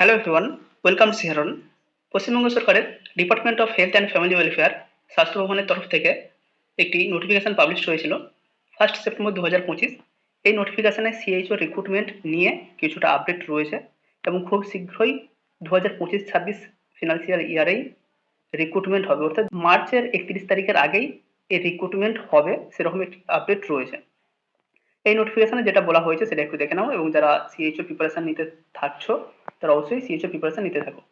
Hello everyone welcome সিহারন পশ্চিমবঙ্গ সরকারের department of health and family welfare স্বাস্থ্য ভবনের তরফ থেকে একটি নোটিফিকেশান পাবলিশ হয়েছিল ফার্স্ট সেপ্টেম্বর দু হাজার পঁচিশ। এই নোটিফিকেশানে সিএইচও রিক্রুটমেন্ট নিয়ে কিছুটা আপডেট রয়েছে এবং খুব শীঘ্রই দু হাজার পঁচিশ ছাব্বিশ ফিনান্সিয়াল ইয়ারেই রিক্রুটমেন্ট হবে। অর্থাৎ মার্চের একত্রিশ তারিখের আগেই এই রিক্রুটমেন্ট হবে সেরকম একটি আপডেট রয়েছে। এই নোটিফিকেশনে যেটা বলা হয়েছে সেটা একটু দেখে নাও এবং যারা সিএইচও প্রিপারেশন নিতে থাকছো তারা অবশ্যই সিএইচও প্রিপারেশন নিতে থাকো।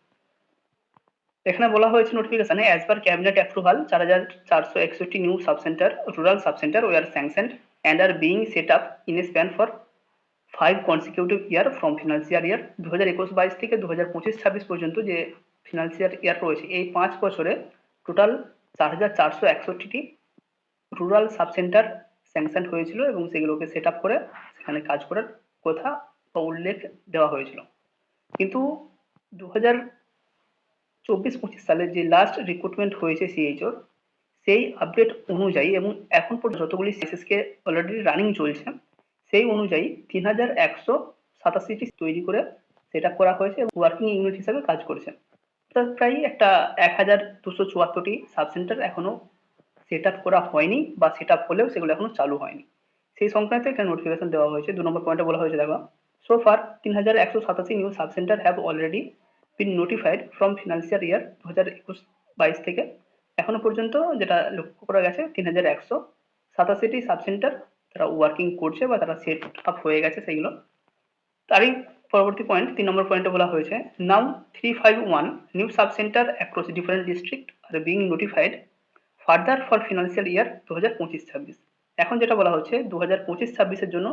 এখানে বলা হয়েছে নোটিফিকেশনে অ্যাজ পার ক্যাবিনেট অ্যাপ্রুভাল চার হাজার চারশো একষট্টি new subcentre rural subcentre were sanctioned and are being set up in a span for five consecutive year from financial year দু হাজার একুশ বাইশ থেকে দু হাজার পঁচিশ ছাব্বিশ পর্যন্ত যে ফিনান্সিয়াল ইয়ার রয়েছে, এই পাঁচ বছরে টোটাল চার হাজার চারশো একষট্টিটি রুরাল সাবসেন্টার স্যাংশন হয়েছিল এবং সেগুলোকে সেট আপ করে সেখানে কাজ করার কথা বা উল্লেখ দেওয়া হয়েছিল। কিন্তু দু হাজার চব্বিশ পঁচিশ সালে যে লাস্ট রিক্রুটমেন্ট হয়েছে সিএইচওর সেই আপডেট অনুযায়ী এবং এখন পর্যন্ত যতগুলি সিএসএসকে অলরেডি রানিং চলছে, সেই অনুযায়ী তিন হাজার একশো সাতাশিটি তৈরি করে সেট আপ করা হয়েছে এবং ওয়ার্কিং ইউনিট হিসাবে কাজ করছে। প্রায় একটা এক হাজার দুশো চুয়াত্তরটি সাবসেন্টার এখনও সেট আপ করা হয়নি বা সেট আপ হলেও সেগুলো এখনও চালু হয়নি। সেই সংক্রান্ত একটা নোটিফিকেশন দেওয়া হয়েছে, দু নম্বর পয়েন্টে বলা হয়েছে, দেখো। তিন হাজার একশো সাতাশি new subcentre have already been notified from financial year দু হাজার একুশ বাইশ থেকে। এখনও পর্যন্ত যেটা লক্ষ্য করা গেছে তিন হাজার একশো সাতাশিটি সাবসেন্টার তারা ওয়ার্কিং করছে বা তারা সেট আপ হয়ে গেছে সেইগুলো তারই পরবর্তী পয়েন্ট তিন নম্বর পয়েন্টে বলা হয়েছে now three five one new subcentre across different district are being notified further for financial year দু হাজার পঁচিশ ছাব্বিশ। এখন যেটা বলা হচ্ছে দু হাজার পঁচিশ ছাব্বিশের জন্য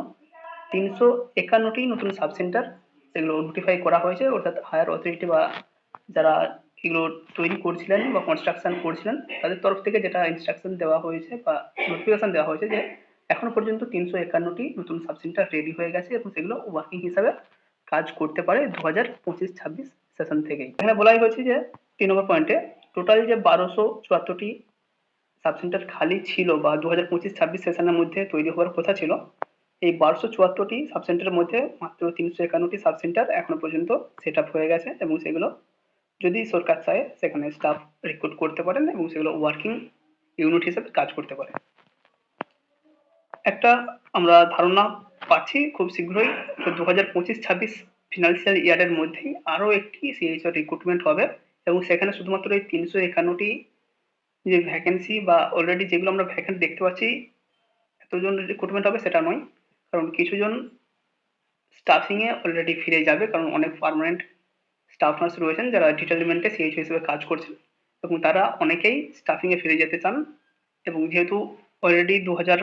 তিনশো একান্নটি নতুন সাবসেন্টার সেগুলো নোটিফাই করা হয়েছে। অর্থাৎ হায়ার অথরিটি বা যারা এগুলো তৈরি করছিলেন বা কনস্ট্রাকশন করছিলেন, তাদের তরফ থেকে যেটা ইনস্ট্রাকশন দেওয়া হয়েছে বা নোটিফিকেশন দেওয়া হয়েছে যে এখনও পর্যন্ত তিনশো একান্নটি নতুন সাবসেন্টার রেডি হয়ে গেছে এবং সেগুলো ওয়ার্কিং হিসাবে কাজ করতে পারে দু হাজার পঁচিশ ছাব্বিশ সেশন থেকেই। এখানে বলাই হয়েছে যে তিন নম্বর পয়েন্টে টোটাল যে বারোশো চুয়াত্তরটি সাবসেন্টার খালি ছিল বা দু হাজার পঁচিশ ছাব্বিশ সেশনের মধ্যে তৈরি হওয়ার কথা ছিল এই বারোশো চুয়াত্তরটি সাবসেন্টারের মধ্যে মাত্র তিনশো একান্নটি সাবসেন্টার এখনও পর্যন্ত সেট আপ হয়ে গেছে এবং সেগুলো যদি সরকার চায়, সেখানে স্টাফ রিক্রুট করতে পারেন এবং সেগুলো ওয়ার্কিং ইউনিট হিসেবে কাজ করতে পারে একটা আমরা ধারণা পাচ্ছি, খুব শীঘ্রই দু হাজার পঁচিশ ছাব্বিশ ফিনান্সিয়াল ইয়ারের মধ্যেই আরও একটি সিএইচও রিক্রুটমেন্ট হবে এবং সেখানে শুধুমাত্র এই তিনশো একান্নটি যে ভ্যাকেন্সি বা অলরেডি যেগুলো আমরা ভ্যাকেন্ট দেখতে পাচ্ছি, এতজন রিক্রুটমেন্ট হবে সেটা নয়। কারণ কিছুজন স্টাফিংয়ে অলরেডি ফিরে যাবে কারণ অনেক পারমানেন্ট স্টাফ নার্স রয়েছেন যারা ডিটারমেন্টে সিএইচ হিসেবে কাজ করছেন এবং তারা অনেকেই স্টাফিংয়ে ফিরে যেতে চান এবং যেহেতু অলরেডি দু হাজার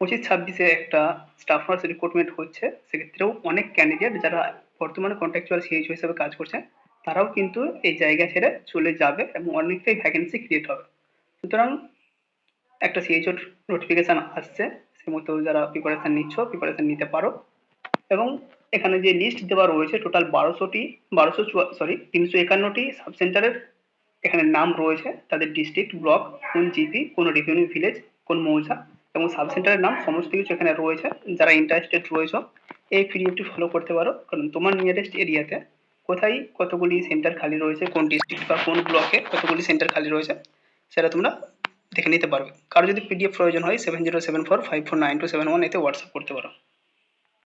পঁচিশ ছাব্বিশে একটা স্টাফ নার্স রিক্রুটমেন্ট হচ্ছে, সেক্ষেত্রেও অনেক ক্যান্ডিডেট যারা বর্তমানে কন্ট্রাকচুয়াল সিএইচ হিসেবে কাজ করছে তারাও কিন্তু এই জায়গা ছেড়ে চলে যাবে এবং অনেকটাই ভ্যাকেন্সি ক্রিয়েট হবে। সুতরাং একটা সিএইচওর নোটিফিকেশান আসছে। সে মতো যারা প্রিপারেশান নিচ্ছ প্রিপারেশান নিতে পারো। এবং এখানে যে লিস্ট দেওয়া রয়েছে টোটাল বারোশোটি, বারোশো সরি তিনশো একান্নটি সাবসেন্টারের এখানে নাম রয়েছে। তাদের ডিস্ট্রিক্ট ব্লক কোন জিপি কোন রেভিনিউ ভিলেজ কোন মৌজা এবং সাবসেন্টারের নাম সমস্ত কিছু এখানে রয়েছে। যারা ইন্টারেস্টেড রয়েছে, এই পিডিএফটি ফলো করতে পারো। কারণ তোমার নিয়ারেস্ট এরিয়াতে কোথায় কতগুলি সেন্টার খালি রয়েছে, কোন ডিস্ট্রিক্ট বা কোন ব্লকে কতগুলি সেন্টার খালি রয়েছে, সেটা তোমরা দেখে নিতে পারবে। কারও যদি পিডিএফ প্রয়োজন হয় seven zero seven four five four nine two seven one এতে হোয়াটসঅ্যাপ করতে পারো।